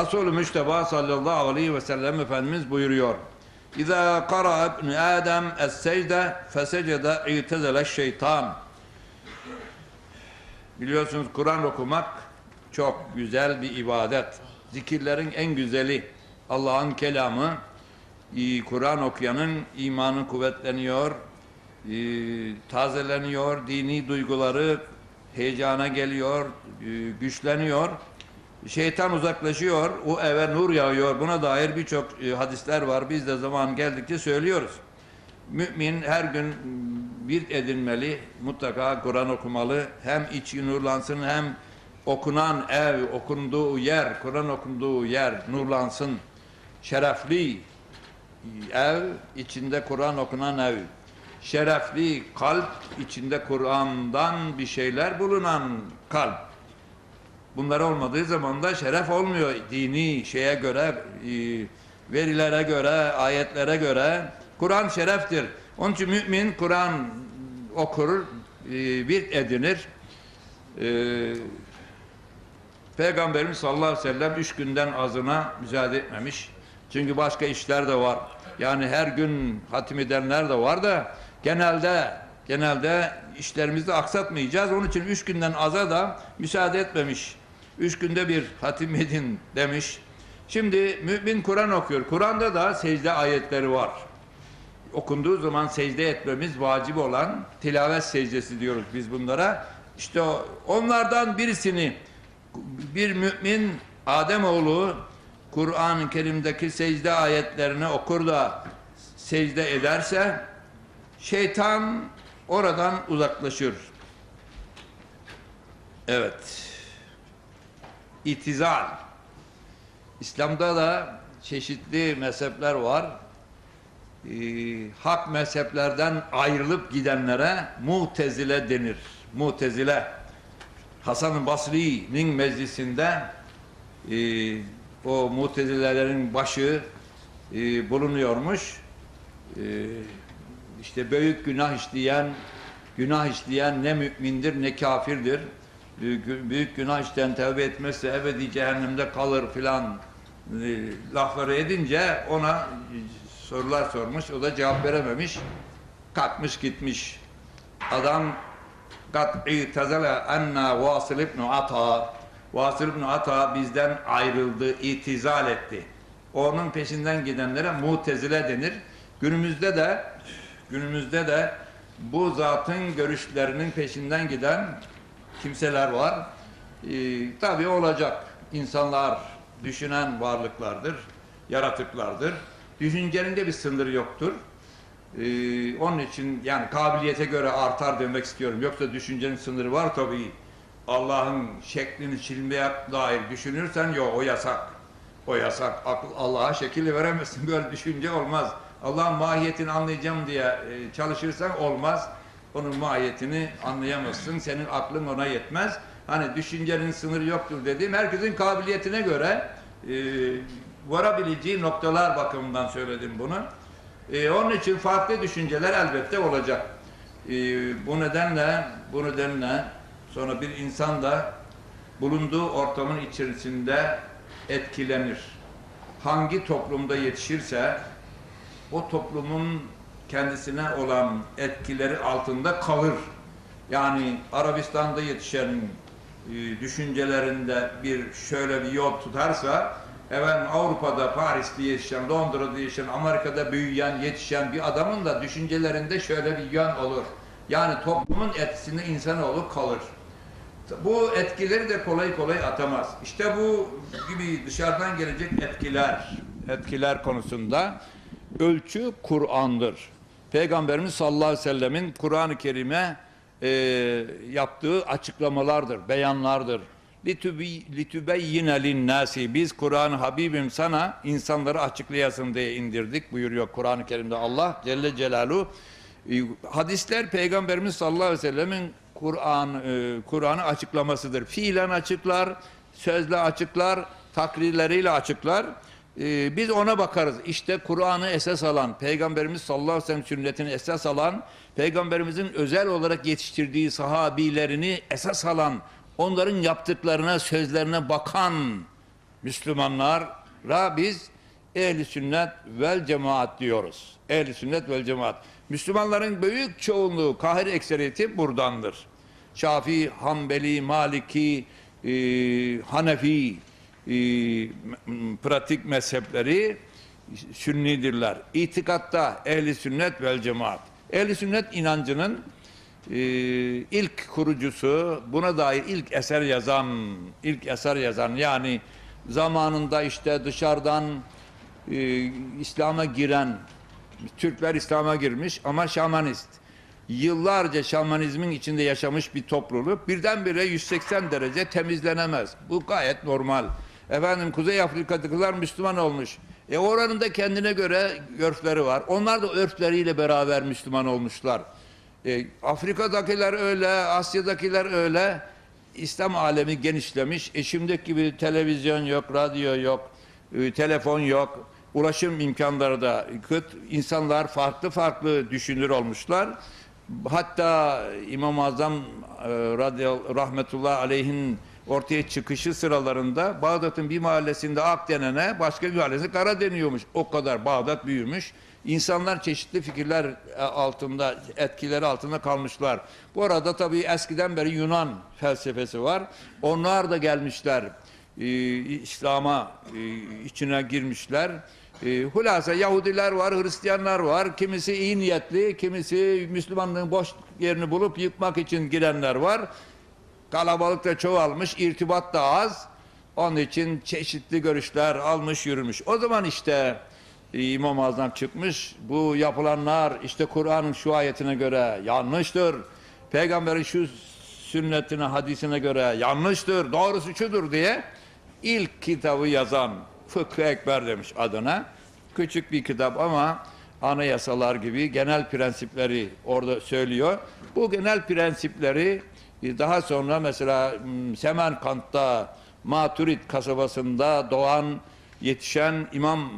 Resulü Müşteba sallallahu aleyhi ve sellem Efendimiz buyuruyor. İza kara ibn Adem es-secde fesecede itezele şeytan. Biliyorsunuz Kur'an okumak çok güzel bir ibadet. Zikirlerin en güzeli. Allah'ın kelamı. Kur'an okuyanın imanı kuvvetleniyor, tazeleniyor, dini duyguları heyecana geliyor, güçleniyor. Şeytan uzaklaşıyor, o eve nur yağıyor. Buna dair birçok e, hadisler var. Biz de zaman geldikçe söylüyoruz. Mümin her gün bir edinmeli, mutlaka Kur'an okumalı. Hem içi nurlansın hem okunan ev, okunduğu yer, Kur'an okunduğu yer nurlansın. Şerefli ev, içinde Kur'an okunan ev. Şerefli kalp, içinde Kur'an'dan bir şeyler bulunan kalp. Bunlar olmadığı zaman da şeref olmuyor. Dini şeye göre, e, verilere göre, ayetlere göre Kur'an şereftir. Onun için mümin Kur'an okur, e, bir edinir. E, Peygamberimiz sallallahu aleyhi ve sellem üç günden azına müsaade etmemiş. Çünkü başka işler de var. Yani her gün hatim edenler de var da genelde genelde işlerimizi aksatmayacağız. Onun için üç günden aza da müsaade etmemiş. Üç günde bir hatim edin demiş. Şimdi mümin Kur'an okuyor. Kur'an'da da secde ayetleri var. Okunduğu zaman secde etmemiz vacip olan tilavet secdesi diyoruz biz bunlara. İşte onlardan birisini bir mümin Ademoğlu Kur'an-ı Kerim'deki secde ayetlerini okur da secde ederse şeytan oradan uzaklaşır. Evet. İtizal. İslam'da da çeşitli mezhepler var. Ee, hak mezheplerden ayrılıp gidenlere mutezile denir. Mutezile. Hasan-ı Basri'nin meclisinde e, o mutezilelerin başı e, bulunuyormuş. E, işte büyük günah işleyen günah işleyen ne mümindir ne kafirdir. Büyük, büyük günah işten tevbe etmezse ebedi cehennemde kalır filan e, lafları edince ona sorular sormuş. O da cevap verememiş. Kalkmış gitmiş. Adam kat itazala enna Vasıl ibn Ata Vasıl ibn Ata bizden ayrıldı, itizal etti. Onun peşinden gidenlere mutezile denir. Günümüzde de günümüzde de bu zatın görüşlerinin peşinden giden kimseler var. Ee, tabii olacak. İnsanlar düşünen varlıklardır, yaratıklardır. Düşüncenin de bir sınırı yoktur. Ee, onun için yani kabiliyete göre artar demek istiyorum. Yoksa düşüncenin sınırı var tabii. Allah'ın şeklini çizmeye dair düşünürsen yok o yasak. O yasak. Allah'a şekil veremezsin. Böyle düşünce olmaz. Allah'ın mahiyetini anlayacağım diye e, çalışırsan olmaz. Onun mahiyetini anlayamazsın. Senin aklın ona yetmez. Hani düşüncenin sınırı yoktur dediğim herkesin kabiliyetine göre e, varabileceği noktalar bakımından söyledim bunu. E, onun için farklı düşünceler elbette olacak. E, bu nedenle bu nedenle sonra bir insan da bulunduğu ortamın içerisinde etkilenir. Hangi toplumda yetişirse o toplumun kendisine olan etkileri altında kalır. Yani Arabistan'da yetişen e, düşüncelerinde bir şöyle bir yol tutarsa efendim Avrupa'da, Paris'te yetişen, Londra'da yetişen, Amerika'da büyüyen, yetişen bir adamın da düşüncelerinde şöyle bir yön olur. Yani toplumun etkisinde insanoğlu kalır. Bu etkileri de kolay kolay atamaz. İşte bu gibi dışarıdan gelecek etkiler, etkiler konusunda ölçü Kur'an'dır. Peygamberimiz sallallahu aleyhi ve sellemin Kur'an-ı Kerim'e e, yaptığı açıklamalardır, beyanlardır. لِتُبَيِّنَ لِلنَّاسِ Biz Kur'an-ı Habibim sana insanları açıklayasın diye indirdik buyuruyor Kur'an-ı Kerim'de Allah Celle Celaluhu. E, Hadisler Peygamberimiz sallallahu aleyhi ve sellemin Kur'an e, Kur'an'ı açıklamasıdır. Fiilen açıklar, sözle açıklar, takrirleriyle açıklar. E, biz ona bakarız. İşte Kur'an'ı esas alan, Peygamberimiz sallallahu aleyhi ve sellem sünnetini esas alan, Peygamberimizin özel olarak yetiştirdiği sahabilerini esas alan, onların yaptıklarına, sözlerine bakan Müslümanlara biz ehli sünnet vel cemaat diyoruz. Ehli sünnet vel cemaat. Müslümanların büyük çoğunluğu, kahir ekseriyeti buradandır. Şafii, Hanbeli, Maliki, e, Hanefi, pratik mezhepleri sünnidirler. İtikatta ehli sünnet vel cemaat. Ehli sünnet inancının e, ilk kurucusu, buna dair ilk eser yazan, ilk eser yazan yani zamanında işte dışarıdan e, İslam'a giren Türkler İslam'a girmiş ama şamanist. Yıllarca şamanizmin içinde yaşamış bir topluluk birdenbire 180 derece temizlenemez. Bu gayet normal. Efendim Kuzey Afrika'dakiler Müslüman olmuş. E oranın da kendine göre örfleri var. Onlar da örfleriyle beraber Müslüman olmuşlar. E, Afrika'dakiler öyle, Asya'dakiler öyle. İslam alemi genişlemiş. E şimdiki gibi televizyon yok, radyo yok, e, telefon yok. Ulaşım imkanları da kıt. İnsanlar farklı farklı düşünür olmuşlar. Hatta İmam-ı Azam e, radyo, rahmetullah aleyhin ortaya çıkışı sıralarında Bağdat'ın bir mahallesinde ak denene başka bir mahallesinde kara deniyormuş. O kadar Bağdat büyümüş. İnsanlar çeşitli fikirler e, altında, etkileri altında kalmışlar. Bu arada tabii eskiden beri Yunan felsefesi var. Onlar da gelmişler. e, İslam'a e, içine girmişler. E, hulasa Yahudiler var, Hristiyanlar var. Kimisi iyi niyetli, kimisi Müslümanlığın boş yerini bulup yıkmak için girenler var. Kalabalık da çoğalmış, irtibat da az. Onun için çeşitli görüşler almış yürümüş. O zaman işte e, İmam-ı Azam çıkmış. Bu yapılanlar işte Kur'an'ın şu ayetine göre yanlıştır. Peygamberin şu sünnetine, hadisine göre yanlıştır. Doğrusu şudur diye ilk kitabı yazan Fıkhı Ekber demiş adına. Küçük bir kitap ama anayasalar gibi genel prensipleri orada söylüyor. Bu genel prensipleri daha sonra mesela m, Semerkant'ta Maturid kasabasında doğan yetişen İmam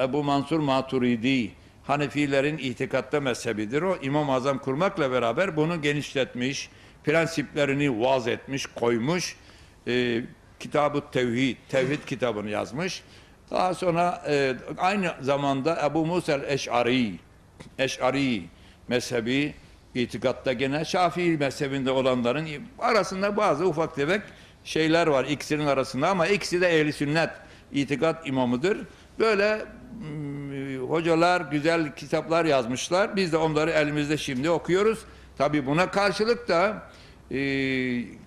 Ebu Mansur Maturidi Hanefilerin itikatta mezhebidir. O İmam Azam kurmakla beraber bunu genişletmiş, prensiplerini vaz etmiş, koymuş. E, Kitab-ı Tevhid, Tevhid kitabını yazmış. Daha sonra e, aynı zamanda Ebu Musa el-Eş'ari, Eş'ari mezhebi itikatta gene Şafii mezhebinde olanların arasında bazı ufak tefek şeyler var ikisinin arasında ama ikisi de ehli sünnet itikat imamıdır. Böyle mm, hocalar güzel kitaplar yazmışlar. Biz de onları elimizde şimdi okuyoruz. Tabi buna karşılık da e,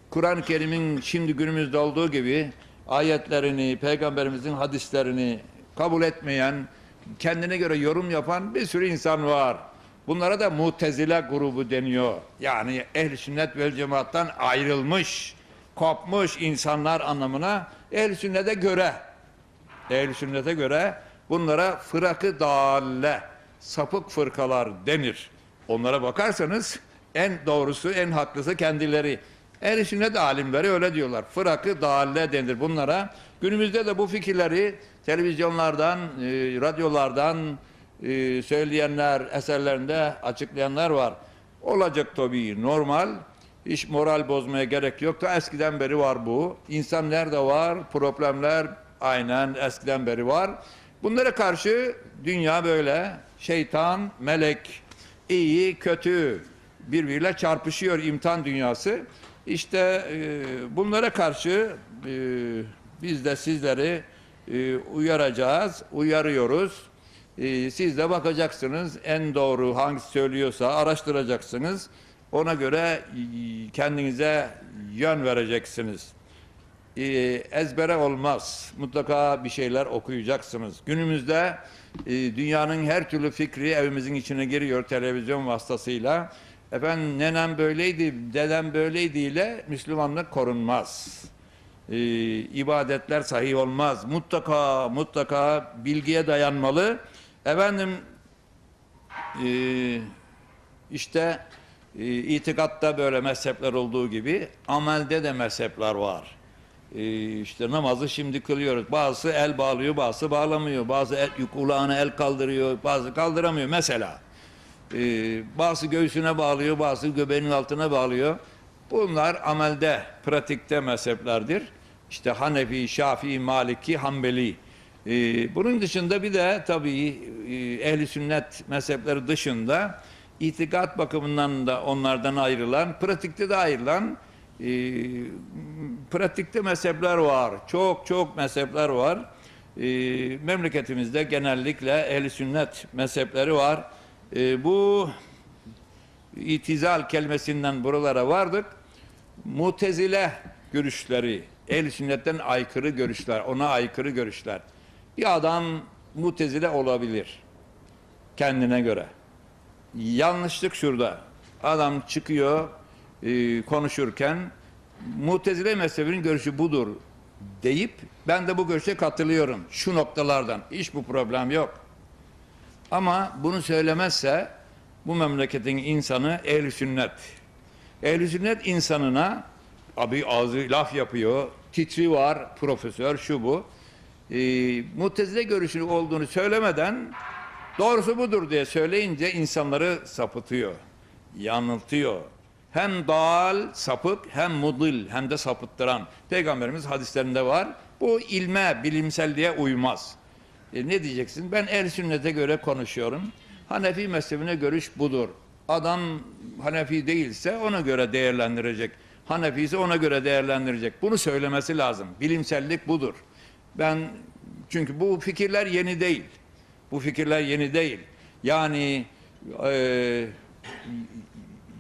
Kur'an-ı Kerim'in şimdi günümüzde olduğu gibi ayetlerini, peygamberimizin hadislerini kabul etmeyen, kendine göre yorum yapan bir sürü insan var. Bunlara da mutezile grubu deniyor. Yani ehl-i sünnet vel cemaattan ayrılmış, kopmuş insanlar anlamına ehl-i sünnete göre ehl sünnete göre bunlara fırakı dalle, sapık fırkalar denir. Onlara bakarsanız en doğrusu, en haklısı kendileri. Ehl-i sünnet alimleri öyle diyorlar. Fırakı dalle denir bunlara. Günümüzde de bu fikirleri televizyonlardan, e, radyolardan e, söyleyenler, eserlerinde açıklayanlar var. Olacak tabii normal. Hiç moral bozmaya gerek yok da eskiden beri var bu. İnsan nerede var? Problemler aynen eskiden beri var. Bunlara karşı dünya böyle. Şeytan, melek, iyi, kötü birbiriyle çarpışıyor imtihan dünyası. İşte e, bunlara karşı e, biz de sizleri e, uyaracağız, uyarıyoruz. E, siz de bakacaksınız en doğru hangisi söylüyorsa araştıracaksınız. Ona göre e, kendinize yön vereceksiniz. E, ezbere olmaz. Mutlaka bir şeyler okuyacaksınız. Günümüzde e, dünyanın her türlü fikri evimizin içine giriyor televizyon vasıtasıyla. Efendim nenem böyleydi, dedem böyleydi ile Müslümanlık korunmaz. E, ibadetler sahih olmaz. Mutlaka mutlaka bilgiye dayanmalı. Efendim e, işte e, itikatta böyle mezhepler olduğu gibi amelde de mezhepler var. E, işte namazı şimdi kılıyoruz. Bazısı el bağlıyor, bazısı bağlamıyor. Bazı el, kulağına el kaldırıyor, bazı kaldıramıyor mesela. E, bazı göğsüne bağlıyor, bazı göbeğinin altına bağlıyor. Bunlar amelde, pratikte mezheplerdir. işte Hanefi, Şafii, Maliki, Hanbeli. Ee, bunun dışında bir de tabii e, ehli sünnet mezhepleri dışında itikat bakımından da onlardan ayrılan, pratikte de ayrılan e, pratikte mezhepler var. Çok çok mezhepler var. E, memleketimizde genellikle ehli sünnet mezhepleri var. E, bu itizal kelimesinden buralara vardık. Mutezile görüşleri, ehl sünnetten aykırı görüşler, ona aykırı görüşler. Bir adam mutezile olabilir kendine göre. Yanlışlık şurada. Adam çıkıyor e, konuşurken mutezile mezhebinin görüşü budur deyip ben de bu görüşe katılıyorum şu noktalardan. Hiç bu problem yok. Ama bunu söylemezse bu memleketin insanı ehl sünnet. ehl sünnet insanına abi ağzı laf yapıyor, titri var, profesör şu bu. E, mutezile görüşü olduğunu söylemeden doğrusu budur diye söyleyince insanları sapıtıyor, yanıltıyor. Hem dal, sapık, hem mudil, hem de sapıttıran. Peygamberimiz hadislerinde var. Bu ilme, bilimselliğe uymaz. E ne diyeceksin? Ben el sünnete göre konuşuyorum. Hanefi mezhebine görüş budur. Adam Hanefi değilse ona göre değerlendirecek. Hanefi ise ona göre değerlendirecek. Bunu söylemesi lazım. Bilimsellik budur. Ben çünkü bu fikirler yeni değil. Bu fikirler yeni değil. Yani e,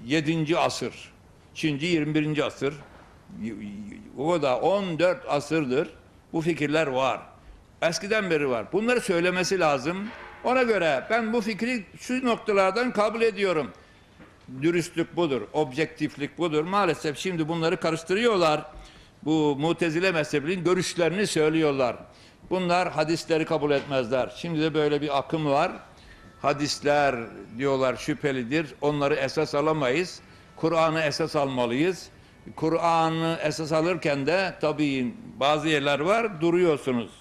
7. asır, şimdi 21. asır, o da 14 asırdır bu fikirler var. Eskiden beri var. Bunları söylemesi lazım. Ona göre ben bu fikri şu noktalardan kabul ediyorum. Dürüstlük budur, objektiflik budur. Maalesef şimdi bunları karıştırıyorlar. Bu mutezile mezhebinin görüşlerini söylüyorlar. Bunlar hadisleri kabul etmezler. Şimdi de böyle bir akım var. Hadisler diyorlar şüphelidir. Onları esas alamayız. Kur'an'ı esas almalıyız. Kur'an'ı esas alırken de tabii bazı yerler var duruyorsunuz.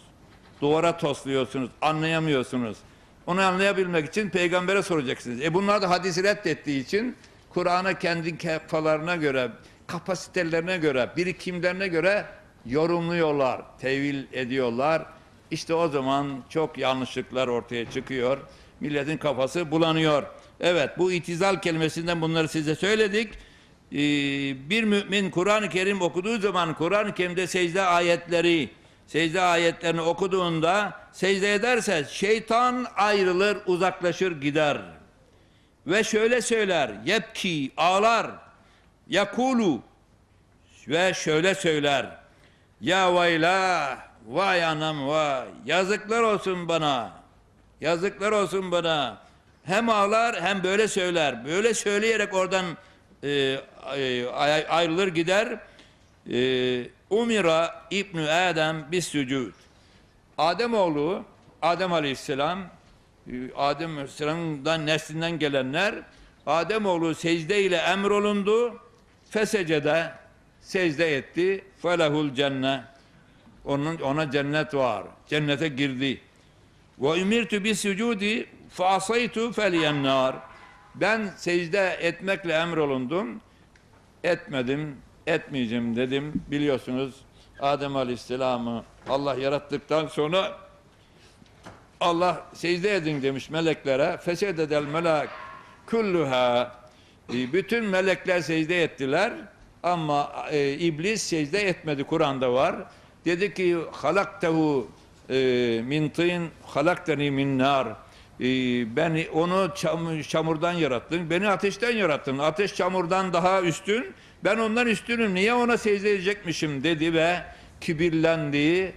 Duvara tosluyorsunuz, anlayamıyorsunuz. Onu anlayabilmek için peygambere soracaksınız. E bunlar da hadisi reddettiği için Kur'an'a kendi kafalarına göre, kapasitelerine göre, birikimlerine göre yorumluyorlar, tevil ediyorlar. İşte o zaman çok yanlışlıklar ortaya çıkıyor. Milletin kafası bulanıyor. Evet bu itizal kelimesinden bunları size söyledik. Ee, bir mümin Kur'an-ı Kerim okuduğu zaman Kur'an-ı Kerim'de secde ayetleri, secde ayetlerini okuduğunda secde ederse şeytan ayrılır, uzaklaşır, gider. Ve şöyle söyler, yepki, ağlar, yakulu ve şöyle söyler. Ya vayla, vay anam vay, yazıklar olsun bana, yazıklar olsun bana. Hem ağlar hem böyle söyler. Böyle söyleyerek oradan e, e, ayrılır gider. E, Umira İbnü Adem bis sücud. Ademoğlu, Adem Aleyhisselam, e, Adem Aleyhisselam'dan neslinden gelenler Ademoğlu secde ile emrolundu. Fesecede secde etti. Felehul cennet. Onun ona cennet var. Cennete girdi. Ve umirtu bis sucudi fa asaytu felyennar. Ben secde etmekle emrolundum. Etmedim, etmeyeceğim dedim. Biliyorsunuz Adem Aleyhisselam'ı Allah yarattıktan sonra Allah secde edin demiş meleklere. Fesededel melek kulluha. E, Bütün melekler secde ettiler ama e, iblis secde etmedi. Kur'an'da var. Dedi ki halaktehu e, min tin halakteni min nar. E, ben onu çam, çamurdan yarattın. Beni ateşten yarattın. Ateş çamurdan daha üstün. Ben ondan üstünüm. Niye ona secde edecekmişim dedi ve kibirlendi.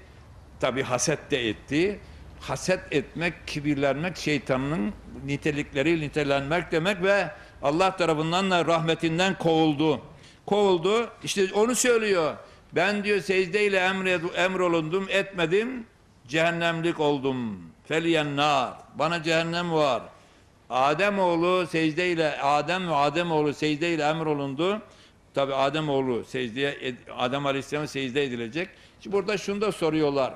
Tabi haset de etti. Haset etmek, kibirlenmek şeytanın nitelikleri nitelenmek demek ve Allah tarafından da rahmetinden kovuldu. Kovuldu. İşte onu söylüyor. Ben diyor secdeyle emre, emrolundum, etmedim. Cehennemlik oldum. Feliyen nar. Bana cehennem var. Adem oğlu secdeyle Adem ve Adem oğlu secdeyle emrolundu. Tabi Adem oğlu secdeye Adem Aleyhisselam secde edilecek. Şimdi burada şunu da soruyorlar.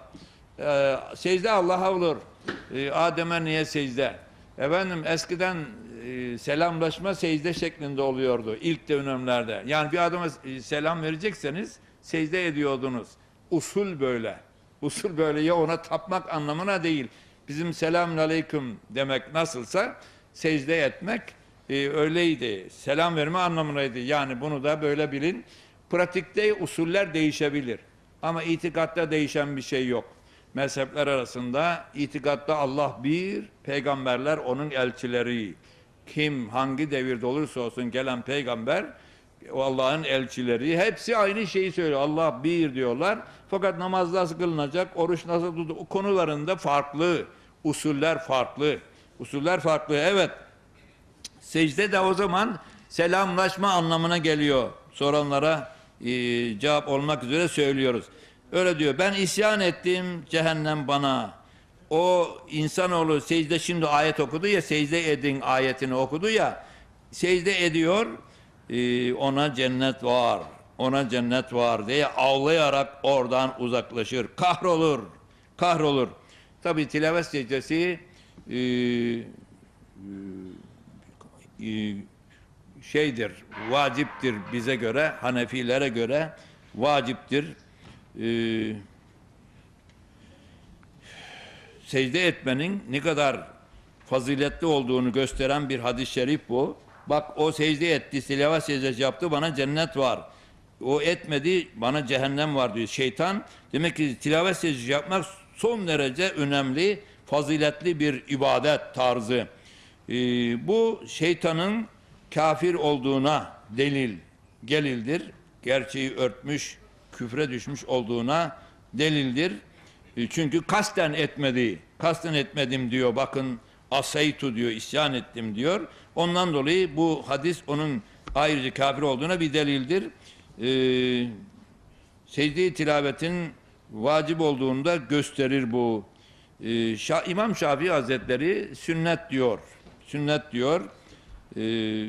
Ee, secde Allah'a olur. Ee, Adem'e niye secde? Efendim eskiden e, selamlaşma secde şeklinde oluyordu ilk dönemlerde. Yani bir adama e, selam verecekseniz secde ediyordunuz. usul böyle. Usul böyle ya ona tapmak anlamına değil. Bizim selamun aleyküm demek nasılsa secde etmek e, öyleydi. Selam verme anlamınaydı. Yani bunu da böyle bilin. Pratikte usuller değişebilir. Ama itikatta değişen bir şey yok. Mezhepler arasında itikatta Allah bir, peygamberler onun elçileri. Kim hangi devirde olursa olsun gelen peygamber Allah'ın elçileri hepsi aynı şeyi söylüyor. Allah bir diyorlar. Fakat namaz nasıl kılınacak, oruç nasıl tutulacak konularında farklı. Usuller farklı. Usuller farklı. Evet. Secde de o zaman selamlaşma anlamına geliyor. Soranlara e, cevap olmak üzere söylüyoruz. Öyle diyor. Ben isyan ettim cehennem bana. O insanoğlu secde şimdi ayet okudu ya secde edin ayetini okudu ya secde ediyor e, ona cennet var ona cennet var diye ağlayarak oradan uzaklaşır kahrolur kahrolur tabi tilavet secdesi e, e, şeydir, vaciptir bize göre, Hanefilere göre vaciptir. Ee, secde etmenin ne kadar faziletli olduğunu gösteren bir hadis-i şerif bu. Bak o secde etti, silavat secdesi yaptı, bana cennet var. O etmedi, bana cehennem var diyor. Şeytan demek ki tilavet secdesi yapmak son derece önemli, faziletli bir ibadet tarzı. Ee, bu şeytanın kafir olduğuna delil, gelildir. Gerçeği örtmüş, küfre düşmüş olduğuna delildir. E, Çünkü kasten etmedi, kasten etmedim diyor. Bakın asaytu diyor, isyan ettim diyor. Ondan dolayı bu hadis onun ayrıca kafir olduğuna bir delildir. Ee, secde tilavetin vacip olduğunu da gösterir bu. Ee, Şa- İmam Şafii Hazretleri sünnet diyor. Sünnet diyor. Ee,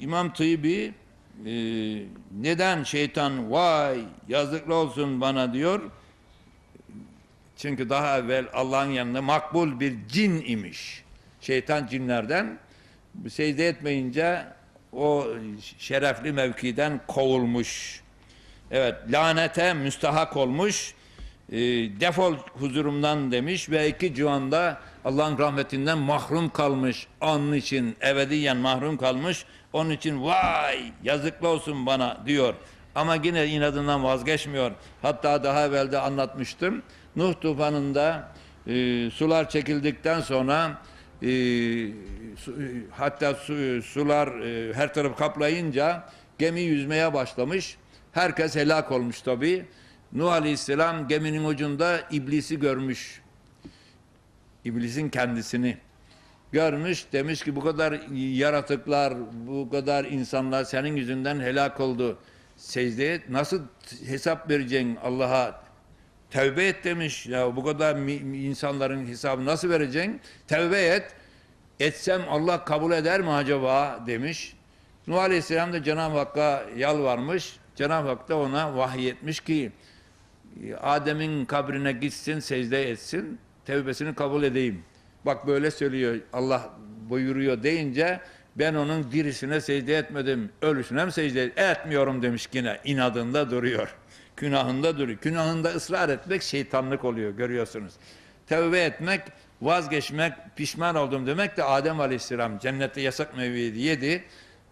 İmam Tıйbi e, neden şeytan vay yazıklı olsun bana diyor. Çünkü daha evvel Allah'ın yanında makbul bir cin imiş. Şeytan cinlerden secde etmeyince o şerefli mevkiden kovulmuş. Evet lanete müstahak olmuş. E, defol huzurumdan demiş ve iki civanda Allah'ın rahmetinden mahrum kalmış. Onun için ebediyen mahrum kalmış. Onun için vay yazıklı olsun bana diyor. Ama yine inadından vazgeçmiyor. Hatta daha evvel de anlatmıştım. Nuh tufanında e, sular çekildikten sonra e, su- e, hatta su- sular e, her tarafı kaplayınca gemi yüzmeye başlamış. Herkes helak olmuş tabi. Nuh Aleyhisselam geminin ucunda iblisi görmüş. İblisin kendisini görmüş demiş ki bu kadar yaratıklar, bu kadar insanlar senin yüzünden helak oldu. Secdeye nasıl hesap vereceksin Allah'a? Tevbe et demiş. Ya bu kadar insanların hesabını nasıl vereceksin? Tevbe et. Etsem Allah kabul eder mi acaba demiş. Nuh Aleyhisselam da Cenab-ı Hakk'a yalvarmış. Cenab-ı Hak da ona vahyetmiş ki Adem'in kabrine gitsin, secde etsin, tevbesini kabul edeyim. Bak böyle söylüyor Allah buyuruyor deyince ben onun dirisine secde etmedim, ölüsüne mi secde et- etmiyorum demiş yine inadında duruyor. Günahında duruyor. Günahında ısrar etmek şeytanlık oluyor görüyorsunuz. Tevbe etmek, vazgeçmek, pişman oldum demek de Adem Aleyhisselam cennette yasak meyveyi yedi.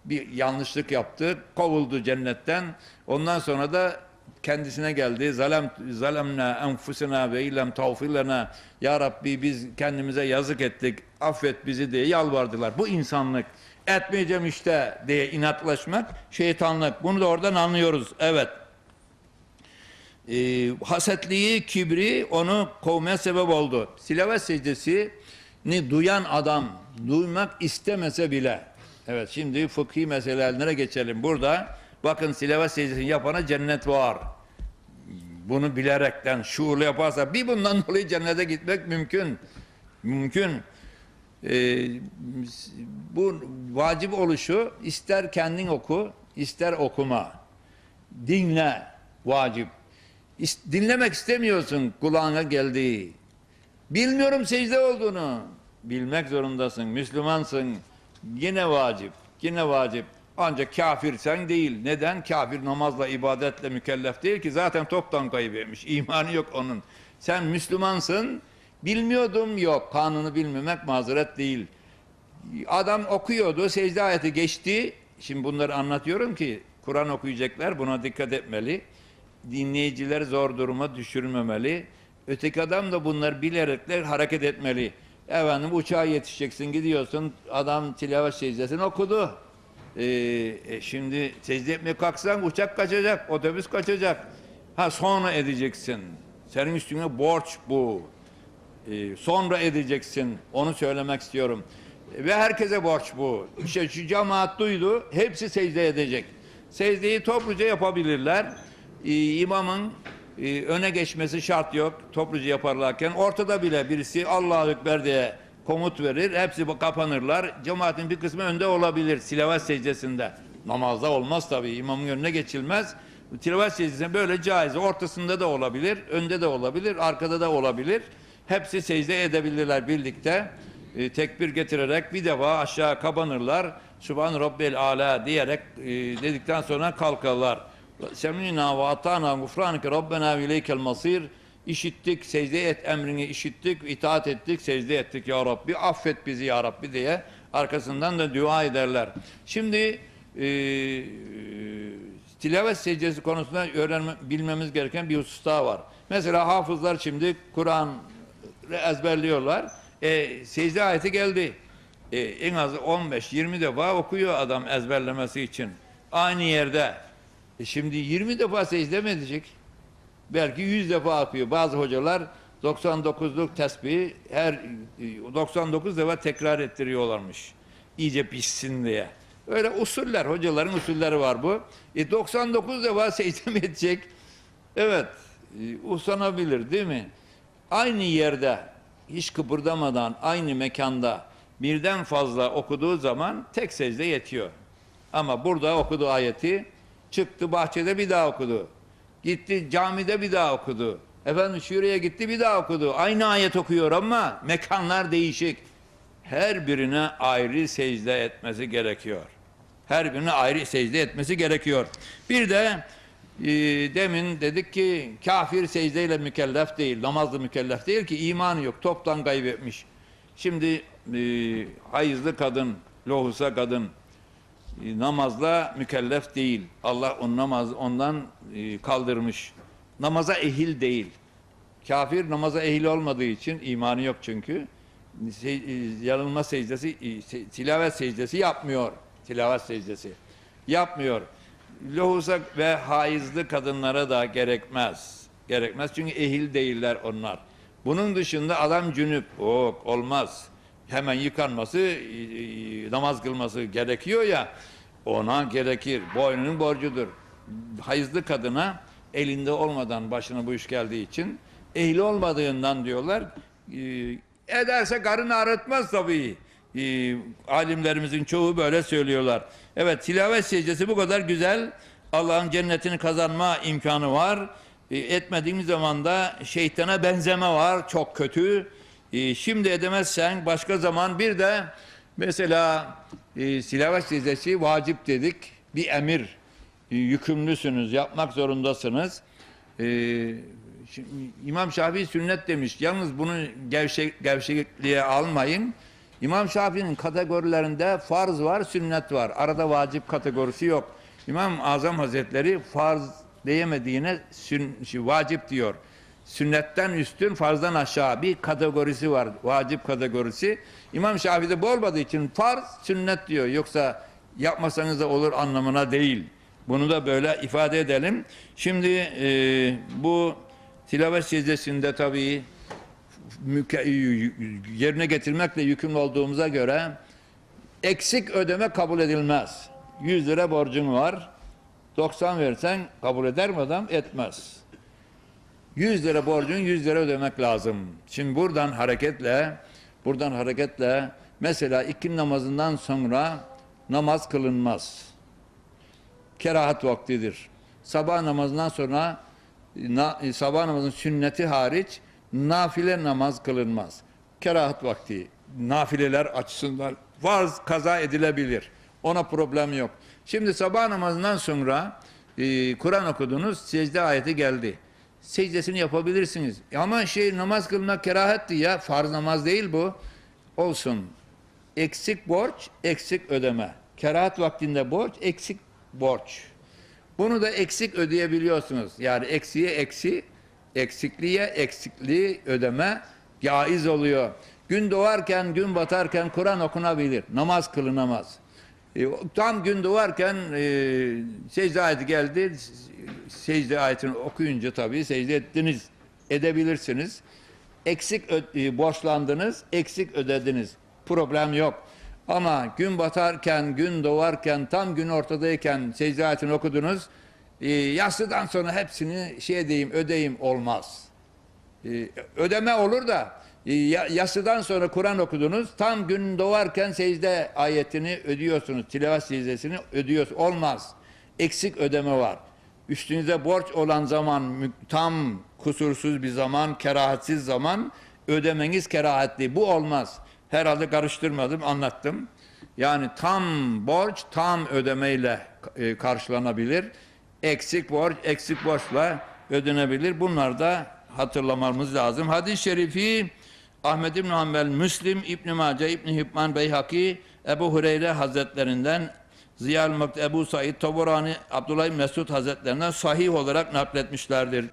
Bir yanlışlık yaptı, kovuldu cennetten. Ondan sonra da kendisine geldi. Zalem zalemna enfusena ve illem tağfir lena. Ya Rabbi biz kendimize yazık ettik. Affet bizi diye yalvardılar. Bu insanlık. Etmeyeceğim işte diye inatlaşmak şeytanlık. Bunu da oradan anlıyoruz. Evet. Ee, hasetliği, kibri onu kovmaya sebep oldu. Silavet secdesini duyan adam duymak istemese bile. Evet şimdi fıkhi meselelerine geçelim. Burada bakın silavet secdesini yapana cennet var. Bunu bilerekten şuurlu yaparsa bir bundan dolayı cennete gitmek mümkün. Mümkün. Ee, bu vacip oluşu ister kendin oku, ister okuma. Dinle vacip. Dinlemek istemiyorsun kulağına geldiği. Bilmiyorum secde olduğunu. Bilmek zorundasın. Müslümansın. Yine vacip. Yine vacip. Ancak kafirsen değil. Neden? Kafir namazla, ibadetle mükellef değil ki. Zaten toptan kaybetmiş. İmanı yok onun. Sen Müslümansın. Bilmiyordum yok. Kanunu bilmemek mazeret değil. Adam okuyordu, secde ayeti geçti. Şimdi bunları anlatıyorum ki Kur'an okuyacaklar buna dikkat etmeli. Dinleyiciler zor duruma düşürmemeli. Öteki adam da bunları bilerekler hareket etmeli. Efendim uçağa yetişeceksin gidiyorsun adam tilavet secdesini okudu. Ee, e, şimdi secde etmeye kalksan uçak kaçacak, otobüs kaçacak. Ha sonra edeceksin. Senin üstüne borç bu. Ee, sonra edeceksin. Onu söylemek istiyorum. Ve herkese borç bu. İşte şu cemaat duydu. Hepsi secde edecek. Secdeyi topluca yapabilirler. Ee, imamın e, öne geçmesi şart yok. Topluca yaparlarken ortada bile birisi Allahu Ekber diye komut verir. Hepsi kapanırlar. Cemaatin bir kısmı önde olabilir silavet secdesinde. Namazda olmaz tabii. İmamın önüne geçilmez. Tilavet secdesinde böyle caiz. Ortasında da olabilir, önde de olabilir, arkada da olabilir. Hepsi secde edebilirler birlikte. E, tekbir getirerek bir defa aşağı kapanırlar. Subhan Rabbel Ala diyerek e, dedikten sonra kalkarlar. Semina ve atana gufranike Rabbena ve ileykel masir. İşittik, secde et emrini işittik, itaat ettik, secde ettik ya Rabbi. Affet bizi ya Rabbi diye arkasından da dua ederler. Şimdi e, tilavet secdesi konusunda öğrenme, bilmemiz gereken bir husus daha var. Mesela hafızlar şimdi Kur'an ezberliyorlar. E, secde ayeti geldi. E, en az 15-20 defa okuyor adam ezberlemesi için. Aynı yerde. E, şimdi 20 defa secde mi edecek? Belki 100 defa okuyor. Bazı hocalar 99'luk tesbihi her e, 99 defa tekrar ettiriyorlarmış. İyice pişsin diye. Öyle usuller, hocaların usulleri var bu. E 99 defa secde edecek? Evet, e, usanabilir değil mi? Aynı yerde hiç kıpırdamadan aynı mekanda birden fazla okuduğu zaman tek secde yetiyor. Ama burada okuduğu ayeti çıktı bahçede bir daha okudu. Gitti camide bir daha okudu. Efendim şuraya gitti bir daha okudu. Aynı ayet okuyor ama mekanlar değişik. Her birine ayrı secde etmesi gerekiyor. Her birine ayrı secde etmesi gerekiyor. Bir de e, demin dedik ki kafir secdeyle mükellef değil, namazlı mükellef değil ki imanı yok, toptan kaybetmiş. Şimdi e, hayızlı kadın, lohusa kadın namazla mükellef değil. Allah on namaz ondan e, kaldırmış. Namaza ehil değil. Kafir namaza ehil olmadığı için imanı yok çünkü. E, yanılma secdesi, e, se- tilavet secdesi yapmıyor. Tilavet secdesi yapmıyor. Lohusa ve haizli kadınlara da gerekmez. Gerekmez çünkü ehil değiller onlar. Bunun dışında adam cünüp, yok olmaz. Hemen yıkanması, e, e, namaz kılması gerekiyor ya, ona gerekir. Boynunun borcudur. Hayızlı kadına elinde olmadan başına bu iş geldiği için ehli olmadığından diyorlar. e, ederse karın ağrıtmaz tabii. E, alimlerimizin çoğu böyle söylüyorlar. Evet tilavet secdesi bu kadar güzel. Allah'ın cennetini kazanma imkanı var. E, etmediğimiz zaman da şeytana benzeme var. Çok kötü. E, şimdi edemezsen başka zaman bir de mesela e, tilavet secdesi vacip dedik. Bir emir. E, yükümlüsünüz. Yapmak zorundasınız. E, şimdi İmam Şafii sünnet demiş. Yalnız bunu gevşek, gevşekliğe almayın. İmam Şafii'nin kategorilerinde farz var, sünnet var. Arada vacip kategorisi yok. İmam Azam Hazretleri farz diyemediğine sün, şey, vacip diyor. Sünnetten üstün, farzdan aşağı bir kategorisi var. Vacip kategorisi. İmam Şafii'de bu olmadığı için farz, sünnet diyor. Yoksa yapmasanız da olur anlamına değil. Bunu da böyle ifade edelim. Şimdi e, bu tilavet secdesinde tabii yerine getirmekle yükümlü olduğumuza göre eksik ödeme kabul edilmez. 100 lira borcun var. 90 versen kabul eder mi adam? Etmez. 100 lira borcun 100 lira ödemek lazım. Şimdi buradan hareketle buradan hareketle mesela iki namazından sonra namaz kılınmaz. Kerahat vaktidir. Sabah namazından sonra na, sabah namazının sünneti hariç nafile namaz kılınmaz. Kerahat vakti nafileler açısından farz kaza edilebilir. Ona problem yok. Şimdi sabah namazından sonra e, Kur'an okudunuz, secde ayeti geldi. Secdesini yapabilirsiniz. Ama şey namaz kılmak kerahetti ya, farz namaz değil bu. Olsun. Eksik borç, eksik ödeme. Kerahat vaktinde borç, eksik borç. Bunu da eksik ödeyebiliyorsunuz. Yani eksiye eksi, eksikliğe eksikliği ödeme caiz oluyor. Gün doğarken, gün batarken Kur'an okunabilir. Namaz kılınamaz. E, tam gün doğarken e, secde ayeti geldi. Secde ayetini okuyunca tabii secde ettiniz. Edebilirsiniz. Eksik e, borçlandınız, eksik ödediniz. Problem yok. Ama gün batarken, gün doğarken, tam gün ortadayken secde ayetini okudunuz. E, yatsıdan sonra hepsini şey edeyim, ödeyim olmaz. E, ödeme olur da e, ya- yatsıdan sonra Kur'an okudunuz. Tam gün doğarken secde ayetini ödüyorsunuz. Tilavet secdesini ödüyorsunuz. Olmaz. Eksik ödeme var. Üstünüze borç olan zaman tam kusursuz bir zaman, kerahatsiz zaman ödemeniz kerahatli. Bu olmaz. Herhalde karıştırmadım, anlattım. Yani tam borç tam ödemeyle e, karşılanabilir. Eksik borç eksik borçla ödenebilir. Bunlar da hatırlamamız lazım. Hadis-i şerifi Ahmed İbn Hanbel, Müslim, İbn Mace, İbn Hibban, Beyhaki, Ebu Hureyre Hazretlerinden Ziyal Ebu Said, Taburani, Abdullah Mesud Hazretlerinden sahih olarak nakletmişlerdir.